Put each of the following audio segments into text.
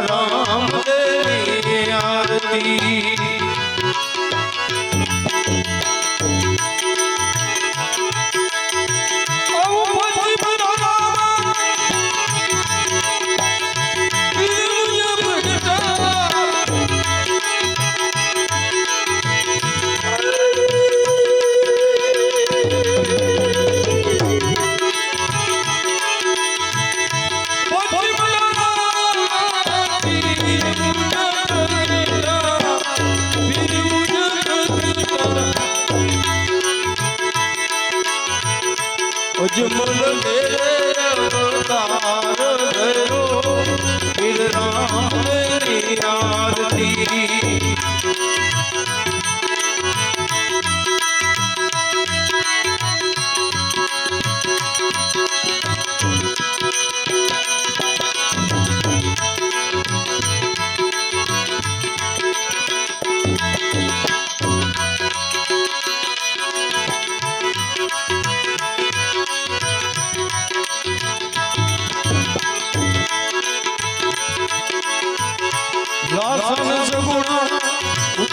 રામ દેવી આરતી. ઉજમલ અવતાર ધરો બિરરામ રિયા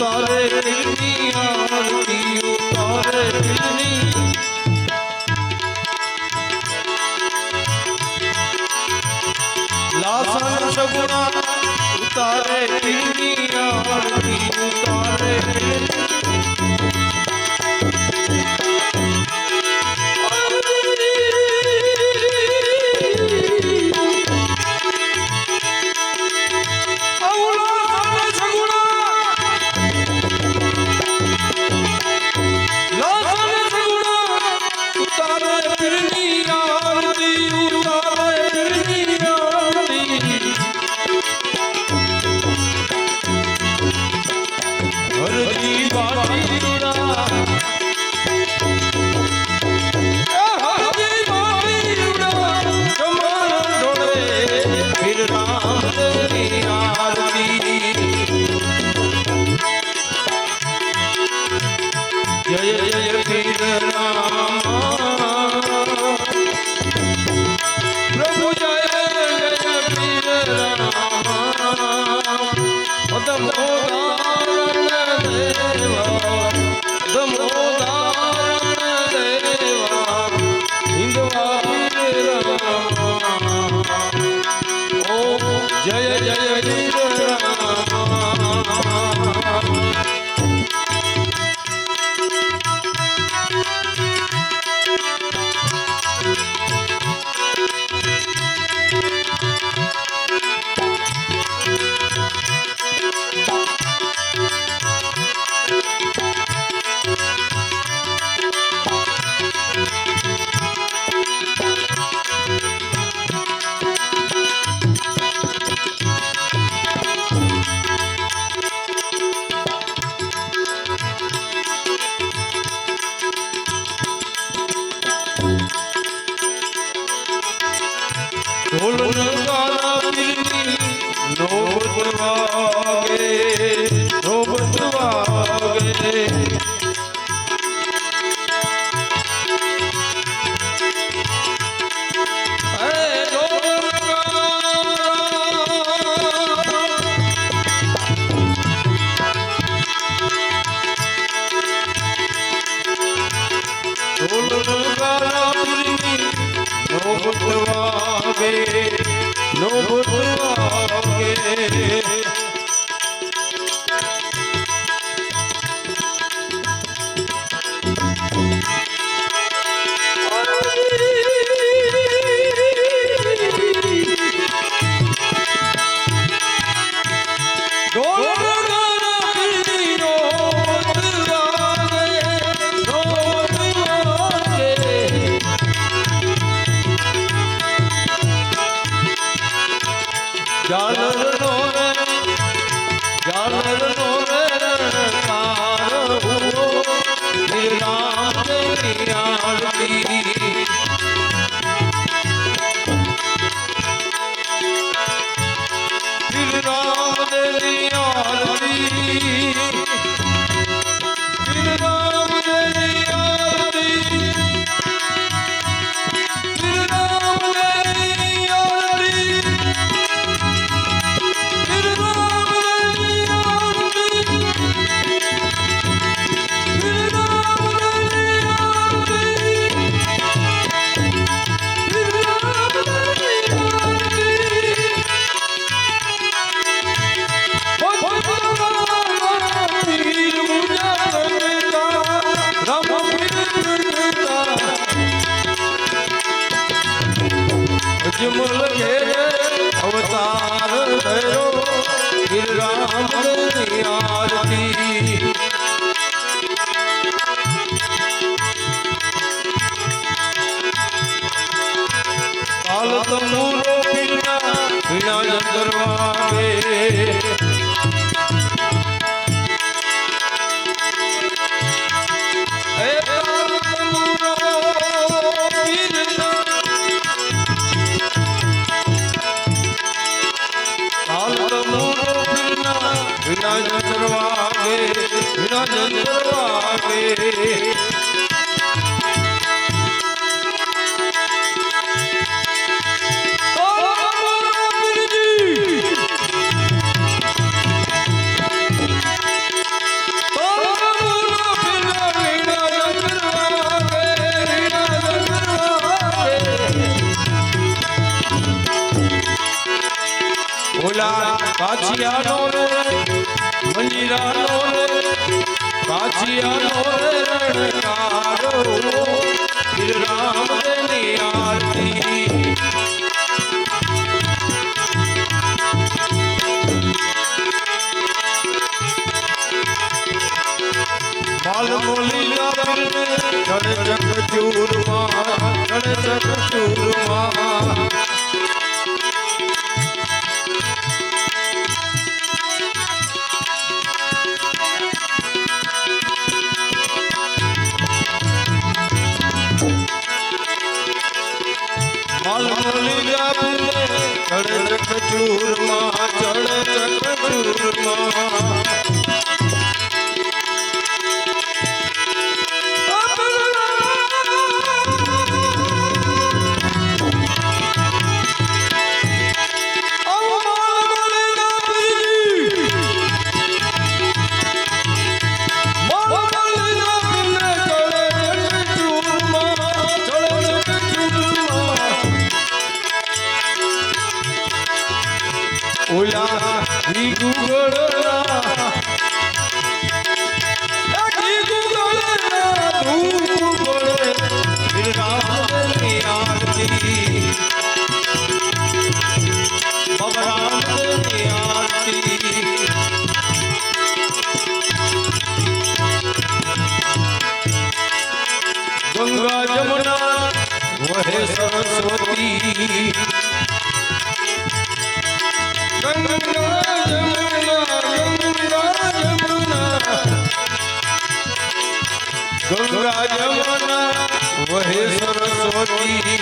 ઉતારે આરતી ઉતારે લાસન સગુણા ઉતારે આરતી ઉતારે आरती કાછિયાનો રે મંજીરાનો Fatima વહે સરસ્વતી.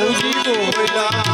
મુજી બોલા